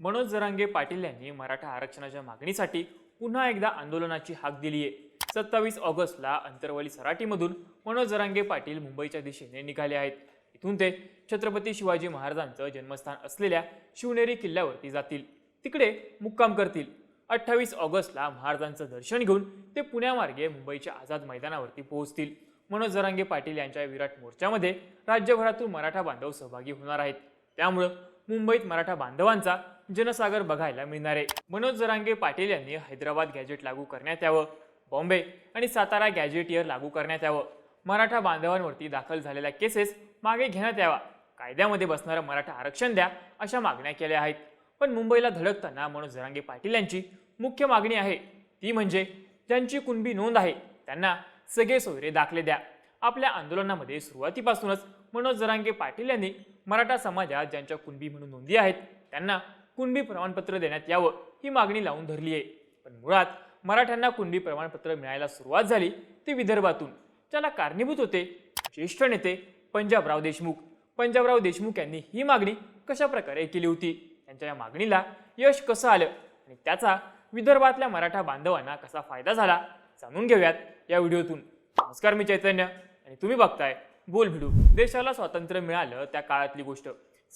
मनोज जरांगे पाटील यांनी मराठा आरक्षणाच्या मागणीसाठी पुन्हा एकदा आंदोलनाची हाक दिली आहे. सत्तावीस ऑगस्टला अंतरवली सराटीमधून मनोज जरांगे पाटील मुंबईच्या दिशेने निघाले आहेत. इथून ते छत्रपती शिवाजी महाराजांचं जन्मस्थान असलेल्या शिवनेरी किल्ल्यावरती जातील. तिकडे मुक्काम करतील. अठ्ठावीस ऑगस्टला महाराजांचं दर्शन घेऊन ते पुण्यामार्गे मुंबईच्या आझाद मैदानावरती पोहोचतील. मनोज जरांगे पाटील यांच्या विराट मोर्चामध्ये राज्यभरातून मराठा बांधव सहभागी होणार आहेत. त्यामुळं मुंबईत मराठा बांधवांचा जनसागर बघायला मिळणार. आहे मनोज जरांगे पाटील यांनी हैदराबाद गॅजेट लागू करण्यात यावं. बॉम्बे आणि सातारा गॅजेट इयर लागू करण्यात यावं. मराठा बांधवांवरती दाखल झालेल्या केसेस मागे घेण्यात यावा कायद्यामध्ये बसणारं मराठा आरक्षण द्या अशा मागण्या केल्या आहेत. पण मुंबईला धडकताना मनोज जरांगे पाटील यांची मुख्य मागणी आहे. ती म्हणजे ज्यांची कुणबी नोंद आहे त्यांना सगळे सोयरे दाखले द्या. आपल्या आंदोलनामध्ये सुरुवातीपासूनच मनोज जरांगे पाटील यांनी मराठा समाजात ज्यांच्या कुणबी म्हणून नोंदी आहेत त्यांना कुणबी प्रमाणपत्र देण्यात यावं ही मागणी लावून धरली आहे. पण मुळात मराठ्यांना कुणबी प्रमाणपत्र मिळायला सुरुवात झाली ते विदर्भातून. ज्याला कारणीभूत होते ज्येष्ठ नेते पंजाबराव देशमुख. पंजाबराव देशमुख यांनी ही मागणी कशा प्रकारे केली होती? त्यांच्या या मागणीला यश कसं आलं? आणि त्याचा विदर्भातल्या मराठा बांधवांना कसा फायदा झाला? जाणून घेऊयात या व्हिडिओतून. नमस्कार मी चैतन्य. आणि तुम्ही बघताय बोल भिडू देशाला स्वातंत्र्य मिळालं त्या काळातली गोष्ट.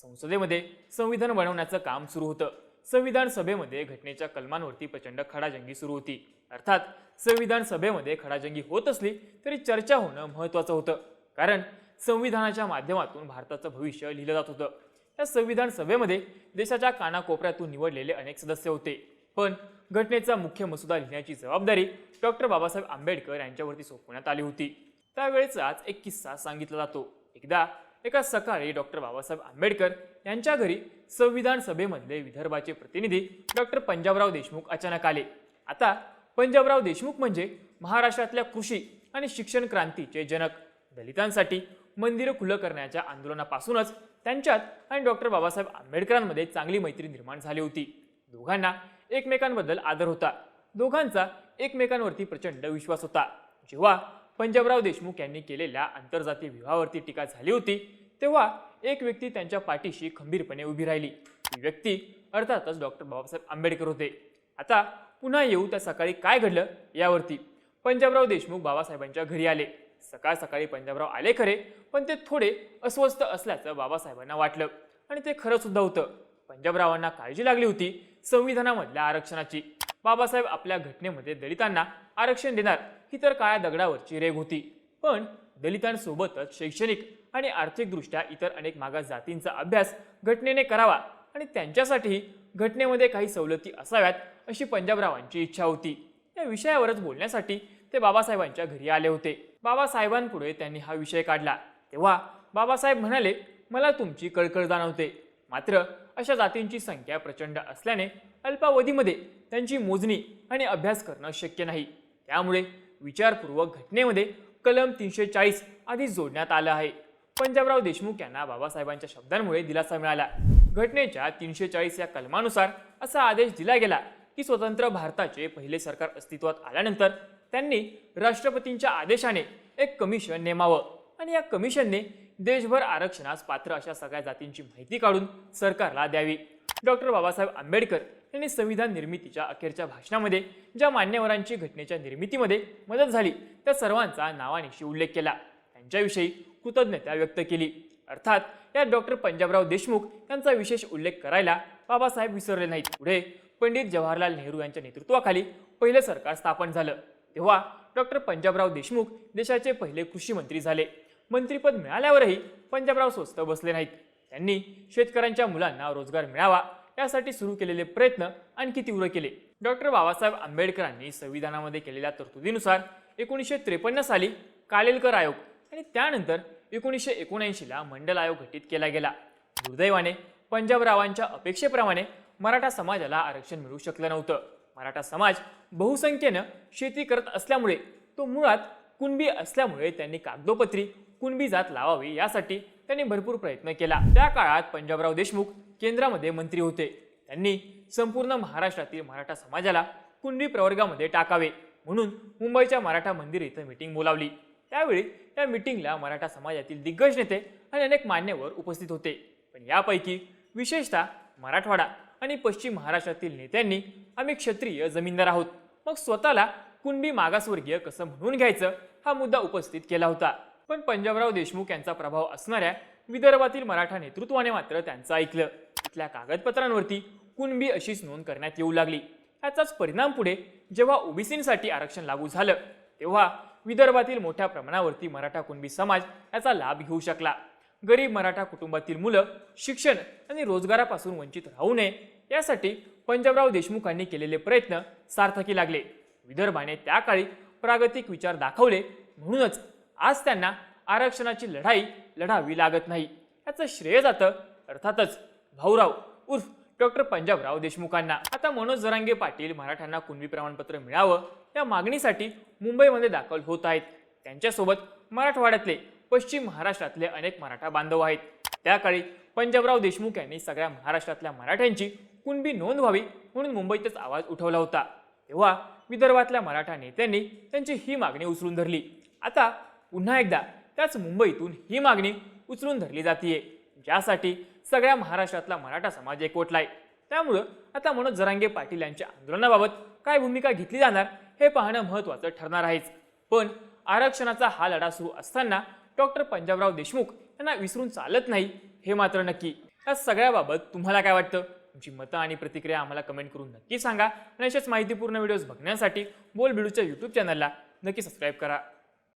संसदेमध्ये संविधान बनवण्याचं काम सुरू होतं. संविधान सभेमध्ये घटनेच्या कलमांवरती प्रचंड खडाजंगी सुरू होती. अर्थात संविधान सभेमध्ये खडाजंगी होत असली तरी चर्चा होणं महत्त्वाचं होतं. कारण संविधानाच्या माध्यमातून भारताचं भविष्य लिहिलं जात होतं. या संविधान सभेमध्ये देशाच्या कानाकोपऱ्यातून निवडलेले अनेक सदस्य होते. पण घटनेचा मुख्य मसुदा लिहिण्याची जबाबदारी डॉक्टर बाबासाहेब आंबेडकर यांच्यावरती सोपवण्यात आली होती. त्यावेळेचाच एक किस्सा सांगितला जातो. एकदा एका सकाळी डॉक्टर बाबासाहेब आंबेडकर यांच्या घरी संविधान सभेमधले विदर्भाचे प्रतिनिधी डॉक्टर पंजाबराव देशमुख अचानक आले. आता पंजाबराव देशमुख म्हणजे महाराष्ट्रातल्या कृषी आणि शिक्षण क्रांतीचे जनक. दलितांसाठी मंदिरं खुलं करण्याच्या आंदोलनापासूनच त्यांच्यात आणि डॉक्टर बाबासाहेब आंबेडकरांमध्ये चांगली मैत्री निर्माण झाली होती. दोघांना एकमेकांबद्दल आदर होता. दोघांचा एकमेकांवरती प्रचंड विश्वास होता. जेव्हा पंजाबराव देशमुख यांनी केलेल्या आंतरजातीय विवाहावरती टीका झाली होती तेव्हा एक व्यक्ती त्यांच्या पाठीशी खंबीरपणे उभी राहिली. ती व्यक्ती अर्थातच डॉक्टर बाबासाहेब आंबेडकर होते. आता पुन्हा येऊ त्या सकाळी काय घडलं यावरती. पंजाबराव देशमुख बाबासाहेबांच्या घरी आले. सकाळ सकाळी पंजाबराव आले खरे पण ते थोडे अस्वस्थ असल्याचं बाबासाहेबांना वाटलं आणि ते खरं सुद्धा होतं. पंजाबरावांना काळजी लागली होती संविधानामधल्या आरक्षणाची. बाबासाहेब आपल्या घटनेमध्ये दलितांना आरक्षण देणार ही तर काळ्या दगडावरची रेग होती. पण दलितांसोबतच शैक्षणिक आणि आर्थिकदृष्ट्या इतर अनेक मागास जातींचा अभ्यास घटनेने करावा आणि त्यांच्यासाठी घटनेमध्ये काही सवलती असाव्यात अशी पंजाबरावांची इच्छा होती. या विषयावरच बोलण्यासाठी ते बाबासाहेबांच्या घरी आले होते. बाबासाहेबांपुढे त्यांनी हा विषय काढला. तेव्हा बाबासाहेब म्हणाले मला तुमची कळकळ जाणवते. मात्र अशा जातींची संख्या प्रचंड असल्याने अल्पावधीमध्ये त्यांची मोजणी आणि अभ्यास करणं शक्य नाही. त्यामुळे विचारपूर्वक घटनेमध्ये कलम तीनशे चाळीस आधी जोडण्यात आलं आहे. पंजाबराव देशमुख यांना बाबासाहेबांच्या शब्दांमुळे दिलासा मिळाला. घटनेच्या तीनशे चाळीस या कलमानुसार असा आदेश दिला गेला की स्वतंत्र भारताचे पहिले सरकार अस्तित्वात आल्यानंतर त्यांनी राष्ट्रपतींच्या आदेशाने एक कमिशन नेमावं आणि या कमिशनने देशभर आरक्षणास पात्र अशा सगळ्या जातींची माहिती काढून सरकारला द्यावी. डॉक्टर बाबासाहेब आंबेडकर यांनी संविधान निर्मितीच्या अखेरच्या भाषणामध्ये ज्या मान्यवरांची घटनेच्या निर्मितीमध्ये मदत झाली त्या सर्वांचा नावानिशी उल्लेख केला. त्यांच्याविषयी कृतज्ञता व्यक्त केली. अर्थात या डॉक्टर पंजाबराव देशमुख यांचा विशेष उल्लेख करायला बाबासाहेब विसरले नाहीत. पुढे पंडित जवाहरलाल नेहरू यांच्या नेतृत्वाखाली पहिलं सरकार स्थापन झालं. तेव्हा डॉक्टर पंजाबराव देशमुख देशाचे पहिले कृषी मंत्री झाले. मंत्रीपद मिळाल्यावरही पंजाबराव स्वस्त बसले नाहीत. त्यांनी शेतकऱ्यांच्या मुलांना रोजगार मिळावा यासाठी सुरू केलेले प्रयत्न आणखी तीव्र केले. डॉक्टर बाबासाहेब आंबेडकरांनी संविधानामध्ये केलेल्या तरतुदीनुसार एकोणीसशे त्रेपन्न साली कालेलकर आयोग आणि त्यानंतर एकोणीसशे एकोणऐंशीला मंडल आयोग घटित केला गेला. दुर्दैवाने पंजाबरावांच्या अपेक्षेप्रमाणे मराठा समाजाला आरक्षण मिळू शकलं नव्हतं. मराठा समाज बहुसंख्येनं शेती करत असल्यामुळे तो मुळात कुणबी असल्यामुळे त्यांनी कागदोपत्री कुणबी जात लावावी यासाठी त्यांनी भरपूर प्रयत्न केला. त्या काळात पंजाबराव देशमुख केंद्रामध्ये मंत्री होते. त्यांनी संपूर्ण महाराष्ट्रातील मराठा समाजाला कुणबी प्रवर्गामध्ये टाकावे म्हणून मुंबईच्या मराठा मंदिर इथं मिटिंग बोलावली. त्यावेळी या मिटिंगला मराठा समाजातील दिग्गज नेते आणि अनेक मान्यवर उपस्थित होते. पण यापैकी विशेषतः मराठवाडा आणि पश्चिम महाराष्ट्रातील नेत्यांनी आम्ही क्षत्रिय जमीनदार आहोत. मग स्वतःला कुणबी मागासवर्गीय कसं म्हणून घ्यायचं हा मुद्दा उपस्थित केला होता. पण पंजाबराव देशमुख यांचा प्रभाव असणाऱ्या विदर्भातील मराठा नेतृत्वाने मात्र त्यांचं ऐकलं. इथल्या कागदपत्रांवरती कुणबी अशीच नोंद करण्यात येऊ लागली. याचाच परिणाम पुढे जेव्हा ओबीसींसाठी आरक्षण लागू झालं तेव्हा विदर्भातील मोठ्या प्रमाणावरती मराठा कुणबी समाज याचा लाभ घेऊ शकला. गरीब मराठा कुटुंबातील मुलं शिक्षण आणि रोजगारापासून वंचित राहू नये यासाठी पंजाबराव देशमुखांनी केलेले प्रयत्न सार्थकी लागले. विदर्भाने त्या काळी प्रागतिक विचार दाखवले म्हणूनच आज त्यांना आरक्षणाची लढाई लढावी लागत नाही. याचं श्रेय जातं अर्थातच भाऊराव उर्फ डॉक्टर पंजाबराव देशमुखांना. आता मनोज जरांगे पाटील मराठ्यांना कुणबी प्रमाणपत्र मिळावं या मागणीसाठी मुंबईमध्ये दाखल होत आहेत. त्यांच्यासोबत मराठवाड्यातले पश्चिम महाराष्ट्रातले अनेक मराठा बांधव आहेत. त्या काळी पंजाबराव देशमुख यांनी सगळ्या महाराष्ट्रातल्या मराठ्यांची कुणबी नोंद व्हावी म्हणून मुंबईतच आवाज उठवला होता. तेव्हा विदर्भातल्या मराठा नेत्यांनी त्यांची ही मागणी उचलून धरली. आता पुन्हा एकदा त्याच मुंबईतून ही मागणी उचलून धरली जातीये ज्यासाठी सगळ्या महाराष्ट्रातला मराठा समाज एकवटलाय त्यामुळं आता मनोज जरांगे पाटील यांच्या आंदोलनाबाबत काय भूमिका घेतली जाणार हे पाहणं महत्त्वाचं ठरणार आहेच. पण आरक्षणाचा हा लढा सुरू असताना डॉक्टर पंजाबराव देशमुख यांना विसरून चालत नाही हे मात्र नक्की. या सगळ्याबाबत तुम्हाला काय वाटतं? तुमची मतं आणि प्रतिक्रिया आम्हाला कमेंट करून नक्की सांगा. आणि अशाच माहितीपूर्ण व्हिडिओज बघण्यासाठी बोल बिडूच्या यूट्यूब चॅनलला नक्की सबस्क्राईब करा.